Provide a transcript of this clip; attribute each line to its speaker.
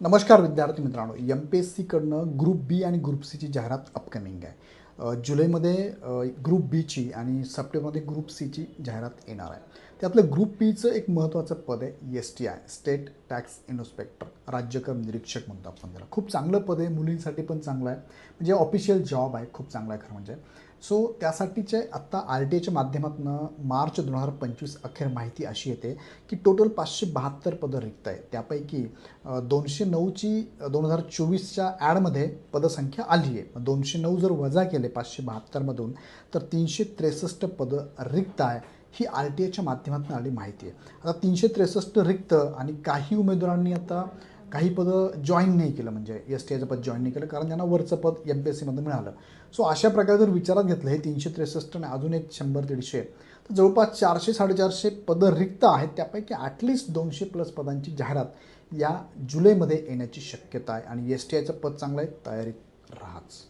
Speaker 1: नमस्कार विद्यार्थी मित्रांनो एम पी एस सीकडनं ग्रुप बी आणि ग्रुप सीची जाहिरात अपकमिंग आहे. जुलैमध्ये ग्रुप बीची आणि सप्टेंबरमध्ये ग्रुप सीची जाहिरात येणार आहे. त्यातलं ग्रुप बीचं एक महत्त्वाचं पद आहे S T I state tax inspector राज्यकर निरीक्षक म्हणतो आपण त्याला. खूप चांगलं पद आहे मुलींसाठी पण चांगलं आहे. म्हणजे ऑफिशियल जॉब आहे खूप चांगला आहे खरं म्हणजे. सो त्यासाठीचे आत्ता आर टी आयच्या माध्यमातून मार्च दोन हजार पंचवीस अखेर माहिती अशी येते की टोटल पाचशे बहात्तर पदं रिक्त आहे त्यापैकी दोनशे नऊची दोन हजार चोवीसच्या ॲडमध्ये पदसंख्या आली आहे. दोनशे नऊ जर वजा केले पाचशे बहात्तरमधून तर तीनशे त्रेसष्ट पदं रिक्त आहे ही आर टी आयच्या माध्यमातून आली माहिती आहे. आता तीनशे त्रेसष्ट रिक्त आणि काही उमेदवारांनी आता काही पदं जॉईन नाही केलं म्हणजे एस टी आयचं पद जॉईन नाही केलं कारण त्यांना वरचं पद एम पी एस सीमधून मिळालं. सो अशा प्रकारे जर विचारात घेतलं हे तीनशे त्रेसष्ट आणि अजून एक शंभर दीडशे. तर जवळपास चारशे साडेचारशे पदं रिक्त आहेत त्यापैकी ॲटलिस्ट दोनशे प्लस पदांची जाहिरात या जुलैमध्ये येण्याची शक्यता आहे. आणि एस टी आयचं पद चांगलं आहे तयारीत राहाच.